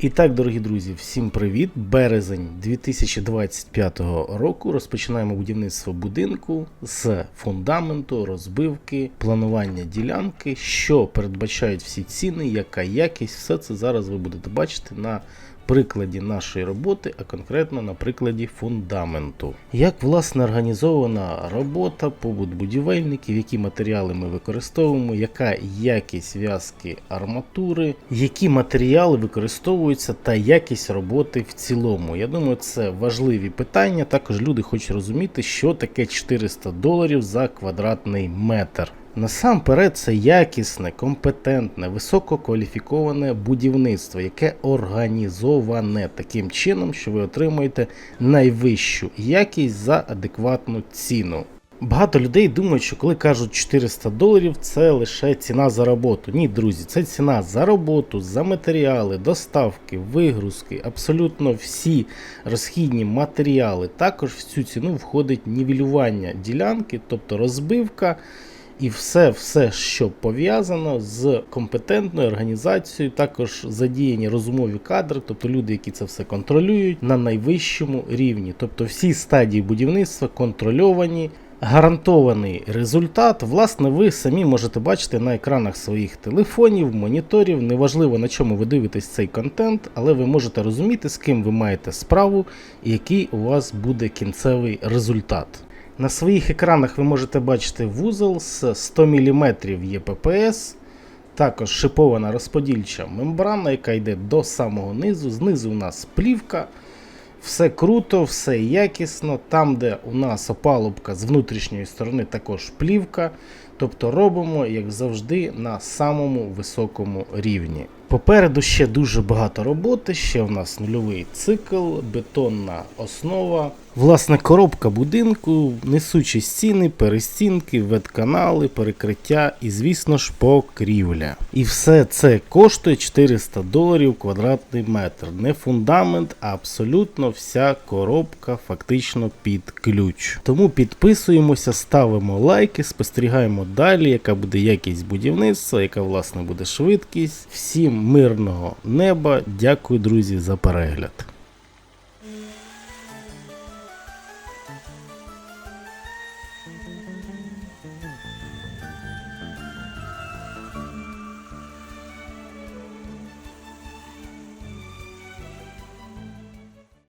І так, дорогі друзі, всім привіт! Березень 2025 року розпочинаємо будівництво будинку з фундаменту, розбивки, планування ділянки, що передбачають всі ціни, яка якість. Все це зараз ви будете бачити на прикладі нашої роботи, а конкретно на прикладі фундаменту. Як власне організована робота, побут будівельників, які матеріали ми використовуємо, яка якість в'язки арматури, які матеріали використовуються та якість роботи в цілому. Я думаю, це важливі питання. Також люди хочуть розуміти, що таке 400 доларів за квадратний метр. Насамперед, це якісне, компетентне, висококваліфіковане будівництво, яке організоване таким чином, що ви отримуєте найвищу якість за адекватну ціну. Багато людей думають, що коли кажуть 400 доларів, це лише ціна за роботу. Ні, друзі, це ціна за роботу, за матеріали, доставки, вигрузки, абсолютно всі розхідні матеріали. Також в цю ціну входить нівелювання ділянки, тобто розбивка. І все, все, що пов'язано з компетентною організацією, також задіяні розумові кадри, тобто люди, які це все контролюють на найвищому рівні. Тобто всі стадії будівництва контрольовані. Гарантований результат, власне, ви самі можете бачити на екранах своїх телефонів, моніторів. Неважливо на чому ви дивитесь цей контент, але ви можете розуміти, з ким ви маєте справу і який у вас буде кінцевий результат. На своїх екранах ви можете бачити вузол з 100 мм ЄППС, також шипована розподільча мембрана, яка йде до самого низу. Знизу у нас плівка. Все круто, все якісно. Там, де у нас опалубка з внутрішньої сторони, також плівка. Тобто робимо, як завжди, на самому високому рівні. Попереду ще дуже багато роботи, ще в нас нульовий цикл, бетонна основа. Власне, коробка будинку, несучі стіни, перестінки, ветканали, перекриття і, звісно ж, покрівля. І все це коштує 400 доларів квадратний метр. Не фундамент, а абсолютно вся коробка фактично під ключ. Тому підписуємося, ставимо лайки, спостерігаємо далі, яка буде якість будівництва, яка власне буде швидкість. Всім мирного неба. Дякую, друзі, за перегляд.